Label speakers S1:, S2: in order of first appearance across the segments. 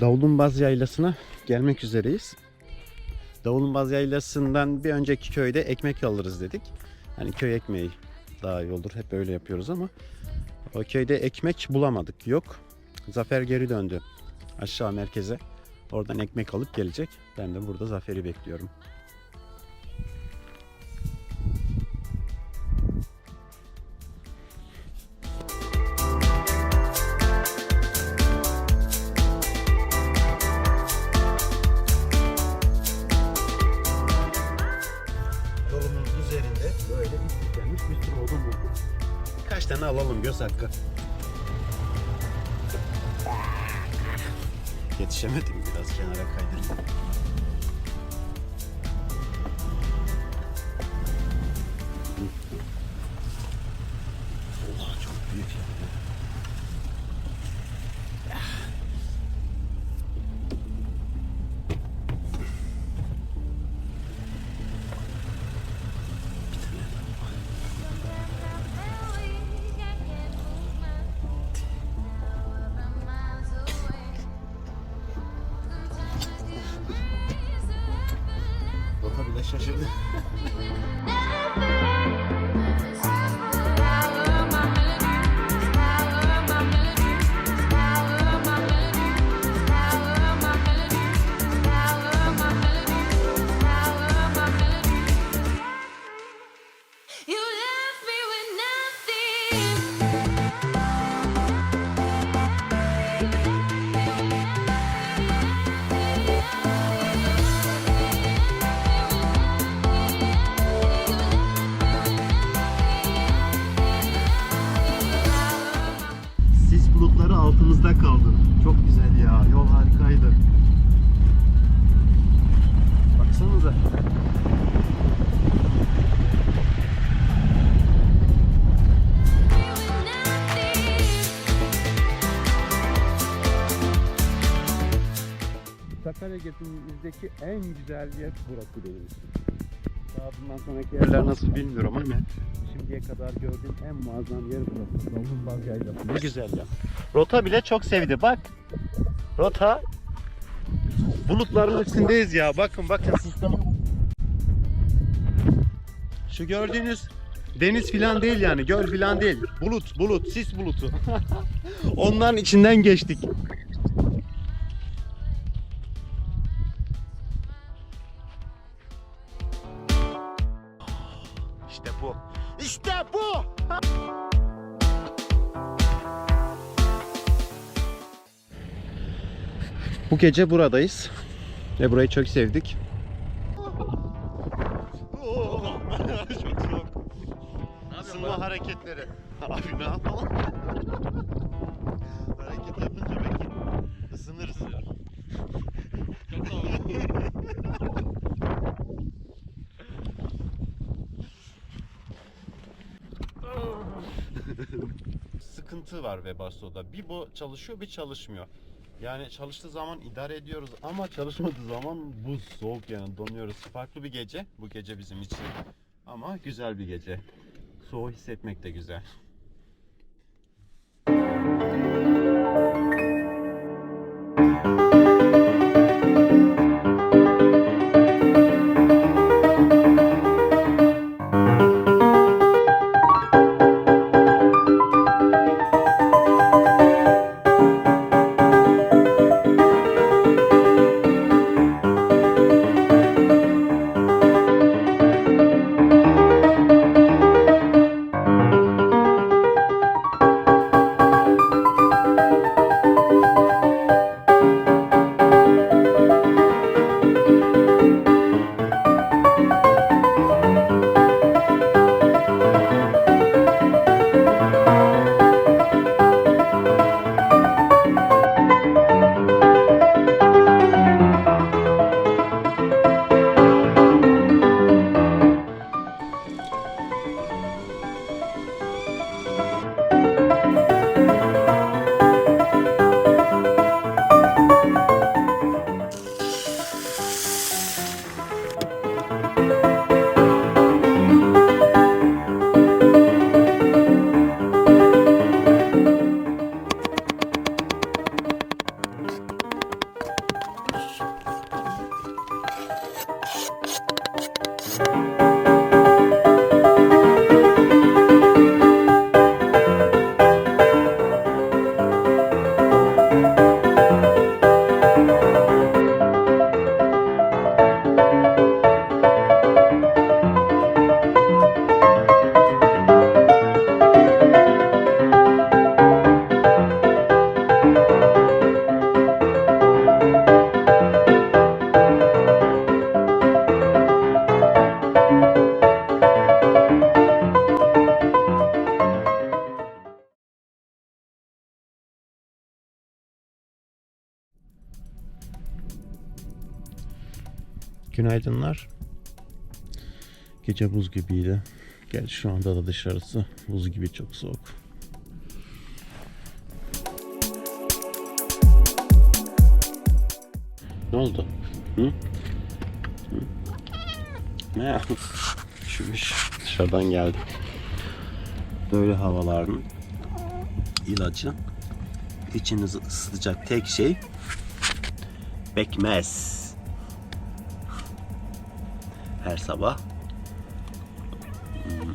S1: Davulumbaz Yaylası'na gelmek üzereyiz. Davulumbaz Yaylası'ndan bir önceki köyde ekmek alırız dedik. Hani köy ekmeği daha iyi olur. Hep öyle yapıyoruz ama o köyde ekmek bulamadık. Yok. Zafer geri döndü aşağı merkeze. Oradan ekmek alıp gelecek. Ben de burada Zafer'i bekliyorum. Göz hakkı. Yetişemedim biraz kenara kaydırdım. Rota Sakarya gezimizdeki en güzel yer burası benim için. Daha bundan sonraki yerler nasıl bilmiyorum ama şimdiye kadar gördüğüm en muazzam yer burası. Davulbaz Yaylası. Ne güzel ya. Rota bile çok sevdi bak. Rota bulutların üstündeyiz ya. Bakın bakın. Şu gördüğünüz deniz filan değil yani. Göl filan değil. Bulut, bulut, sis bulutu. Onların içinden geçtik. Bu gece buradayız. Ve burayı çok sevdik. çok soğuk. Isınma hareketleri. Abi ne yapalım? Hareket yapınca belki ısınırız. Sıkıntı var Webasto'da. Bir bu çalışıyor bir çalışmıyor. Yani çalıştığı zaman idare ediyoruz ama çalışmadığı zaman buz soğuk yani donuyoruz. Farklı bir gece bu gece bizim için. Ama güzel bir gece. Soğuğu hissetmek de güzel. Günaydınlar. Gece buz gibiydi. Gerçi şu anda da dışarısı buz gibi çok soğuk. Ne oldu? Hı? Hı? Ne? Üşümüş. Dışarıdan geldi. Böyle havaların ilacı içinizi ısıtacak tek şey pekmez. Her sabah hmm,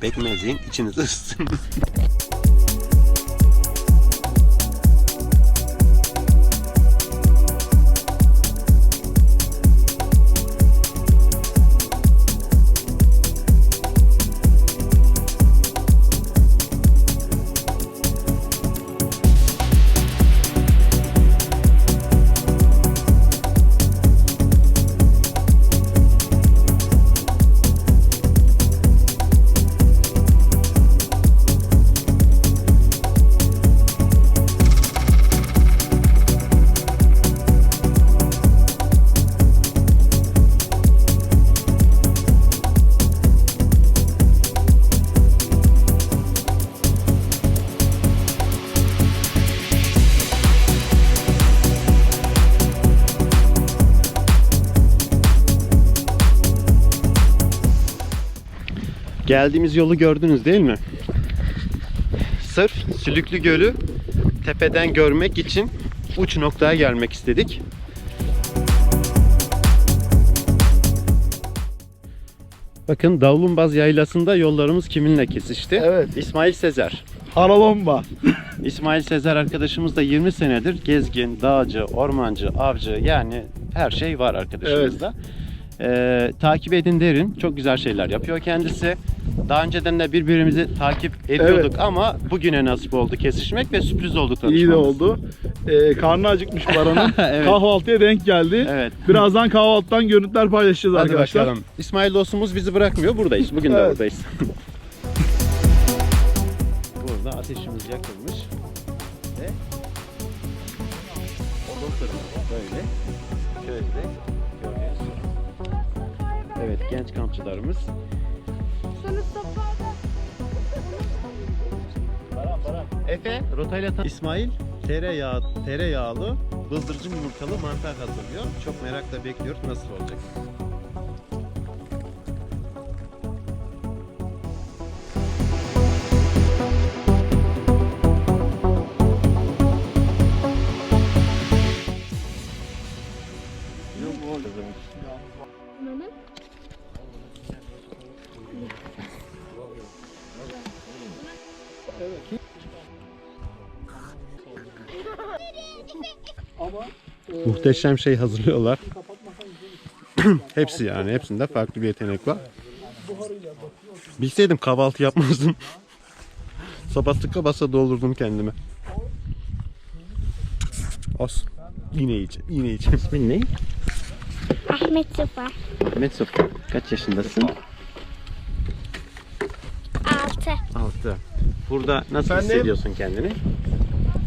S1: pekmezin içinizi ısıtın. Geldiğimiz yolu gördünüz değil mi? Sırf Sülüklü Gölü tepeden görmek için uç noktaya gelmek istedik. Bakın Davlumbaz Yaylası'nda yollarımız kiminle kesişti?
S2: Evet.
S1: İsmail Sezer.
S2: Harabomba.
S1: İsmail Sezer arkadaşımız da 20 senedir gezgin, dağcı, ormancı, avcı yani her şey var arkadaşımızda. Ee, takip edin derin. Çok güzel şeyler yapıyor kendisi. Daha önceden de birbirimizi takip ediyorduk ama bugüne nasip oldu kesişmek ve sürpriz oldu tanışmamız.
S2: İyi de oldu. Ee, karnı acıkmış Baran'ın.
S1: Evet.
S2: Kahvaltıya denk geldi.
S1: Evet.
S2: Birazdan kahvaltıdan görüntüler paylaşacağız
S1: Hadi
S2: arkadaşlar.
S1: bakalım. İsmail dostumuz bizi bırakmıyor. Buradayız. Bugün de
S2: Evet.
S1: buradayız. Burada ateşimiz yakılmış. Ve odun fırını böyle Evet genç kampçılarımız. Efe rotayla ta- İsmail tereyağı, tereyağlı bıldırcın yumurtalı mantar hazırlıyor. Çok merakla bekliyoruz nasıl olacak. Muhteşem şey hazırlıyorlar. Hepsi yani. Hepsinde farklı bir yetenek var. Bilseydim kahvaltı yapmazdım. Sabah basa doldurdum kendime. Olsun. Yine yiyeceğim. Yine yiyeceğim. İsmin ne?
S3: Ahmet Sıfa.
S1: Ahmet Sofu. Kaç yaşındasın?
S3: 6.
S1: 6. Burada nasıl
S2: Efendim?
S1: hissediyorsun kendini?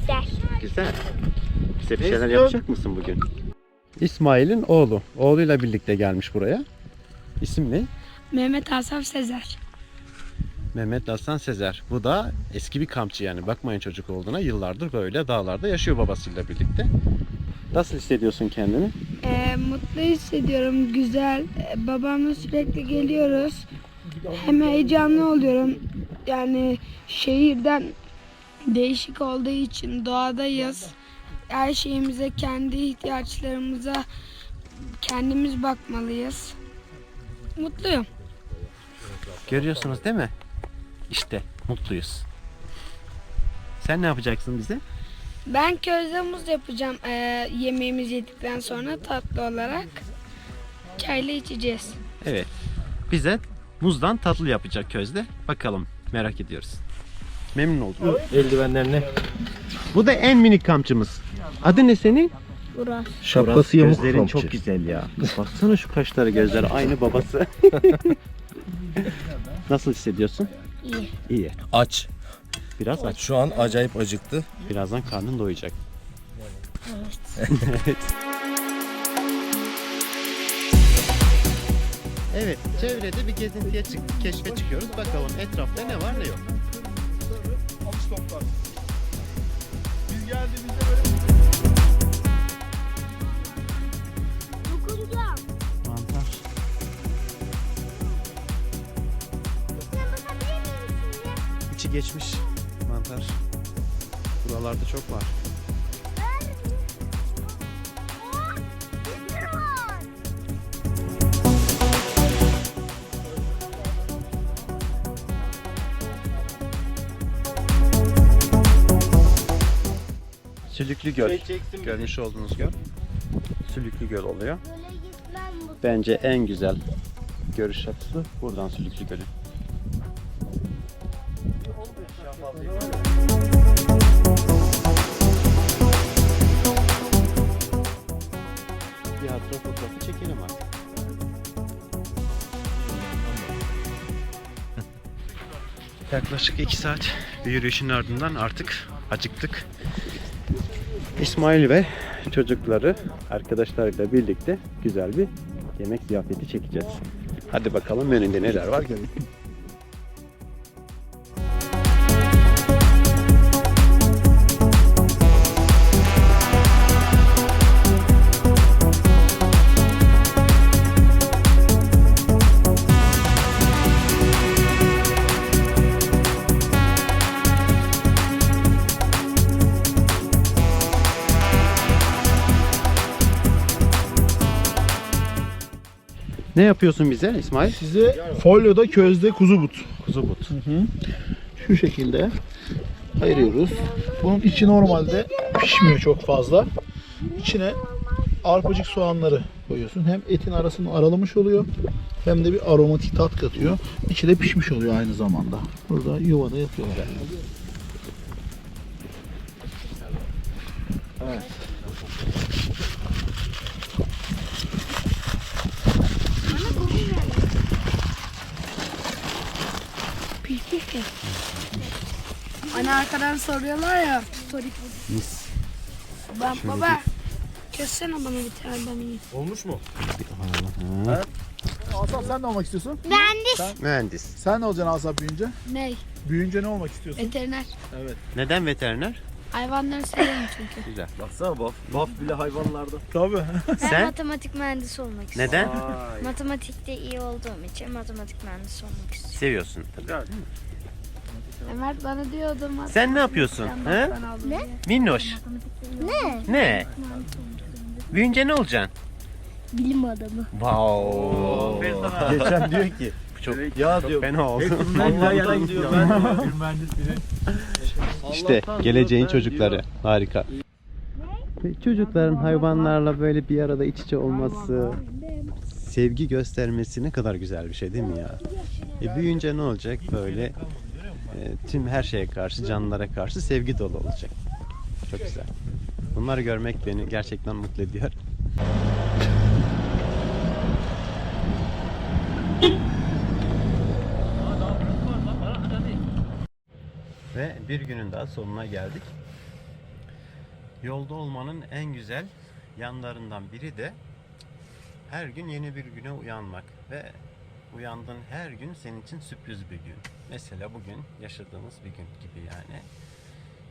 S3: Güzel.
S1: Güzel. Bize bir şeyler yapacak mısın bugün? İsmail'in oğlu. Oğluyla birlikte gelmiş buraya. İsim ne?
S3: Mehmet Asaf Sezer.
S1: Mehmet Aslan Sezer. Bu da eski bir kampçı yani. Bakmayın çocuk olduğuna. Yıllardır böyle dağlarda yaşıyor babasıyla birlikte. Nasıl hissediyorsun kendini?
S4: Ee, mutlu hissediyorum, güzel. Ee, babamla sürekli geliyoruz. Hem heyecanlı oluyorum. Yani şehirden değişik olduğu için doğadayız. Her şeyimize, kendi ihtiyaçlarımıza kendimiz bakmalıyız. Mutluyum.
S1: Görüyorsunuz değil mi? İşte mutluyuz. Sen ne yapacaksın bize?
S4: Ben közde muz yapacağım ee, yemeğimiz yedikten sonra tatlı olarak. Çayla içeceğiz.
S1: Evet. Bize muzdan tatlı yapacak közde. Bakalım. Merak ediyoruz. Memnun oldum.
S5: Eldivenlerine
S1: Bu da en minik kampçımız. Adı ne senin?
S4: Uras.
S5: şapkası yamuk
S1: Gözlerin
S5: kampçı.
S1: çok güzel ya. Baksana şu kaşları gözler aynı babası. Nasıl hissediyorsun?
S4: İyi.
S1: İyi.
S5: Aç.
S1: Biraz aç.
S5: Şu an acayip acıktı.
S1: Birazdan karnın doyacak.
S4: Evet.
S1: Evet. Çevrede bir gezintiye çık keşfe çıkıyoruz. Bakalım etrafta ne var ne yok.
S2: Alış toplar. Biz geldiğimizde böyle
S3: Dokunacağım.
S1: Mantar.
S3: Sen bakabilir miyim şimdi?
S1: İçi geçmiş mantar. Buralarda çok var. Sülüklü Göl. Görmüş olduğunuz göl. Sülüklü Göl oluyor. Bence en güzel görüş açısı buradan Sülüklü Gölü. Bir hatıra fotoğrafı çekelim artık. Yaklaşık 2 saat bir yürüyüşün ardından artık acıktık. İsmail ve çocukları arkadaşlarıyla birlikte güzel bir yemek ziyafeti çekeceğiz. Hadi bakalım menüde neler var görelim. Ne yapıyorsun bize İsmail?
S2: size folyoda közde kuzu but.
S1: Kuzu but.
S2: Şu şekilde ayırıyoruz. Bunun içi normalde pişmiyor çok fazla. İçine arpacık soğanları koyuyorsun. Hem etin arasını aralamış oluyor hem de bir aromatik tat katıyor. İçi de pişmiş oluyor aynı zamanda. Burada yuvada yapıyorlar.
S4: Mi? Hani arkadan soruyorlar ya. Sorik.
S1: Mis.
S4: Ben, baba. Kessene bana bir tane ben yiyeyim.
S2: Asaf sen ne olmak istiyorsun?
S3: Mühendis.
S1: Mühendis.
S2: Sen ne olacaksın Asaf büyüyünce?
S4: Ney?
S2: Büyüyünce ne olmak istiyorsun?
S4: Veteriner.
S1: Neden veteriner?
S4: Hayvanları seviyorum çünkü.
S1: Güzel.
S5: Baksana baf, baf bile hayvanlarda.
S2: Tabii.
S3: Ben
S1: Sen
S3: matematik mühendisi olmak istiyorum.
S1: neden?
S3: Matematikte iyi olduğum için matematik mühendisi olmak istiyorum.
S1: Seviyorsun tabii.
S4: Ömer bana diyordu.
S1: Sen ne yapıyorsun? He?
S4: Ne?
S1: Minnoş.
S3: Ne?
S1: Ne? Büyünce ne olacaksın?
S3: Bilim adamı.
S1: Wow. Geçen diyor ki çok
S5: Ya
S1: çok
S5: diyor.
S1: fena oldu.
S5: Vallahi yalan diyor. Ben bir mühendis biri.
S1: İşte geleceğin çocukları. Harika. Çocukların hayvanlarla böyle bir arada iç içe olması, sevgi göstermesi ne kadar güzel bir şey değil mi ya? E büyüyünce ne olacak? Böyle e, tüm her şeye karşı, canlılara karşı sevgi dolu olacak. Çok güzel. Bunları görmek beni gerçekten mutlu ediyor. Ve bir günün daha sonuna geldik. Yolda olmanın en güzel yanlarından biri de her gün yeni bir güne uyanmak ve uyandığın her gün senin için sürpriz bir gün. Mesela bugün yaşadığımız bir gün gibi yani.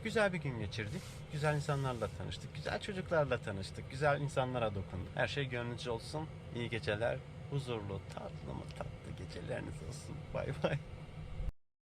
S1: Güzel bir gün geçirdik. Güzel insanlarla tanıştık. Güzel çocuklarla tanıştık. Güzel insanlara dokunduk. Her şey gönlünüzce olsun. İyi geceler. Huzurlu, tatlı mı tatlı geceleriniz olsun. Bay bay.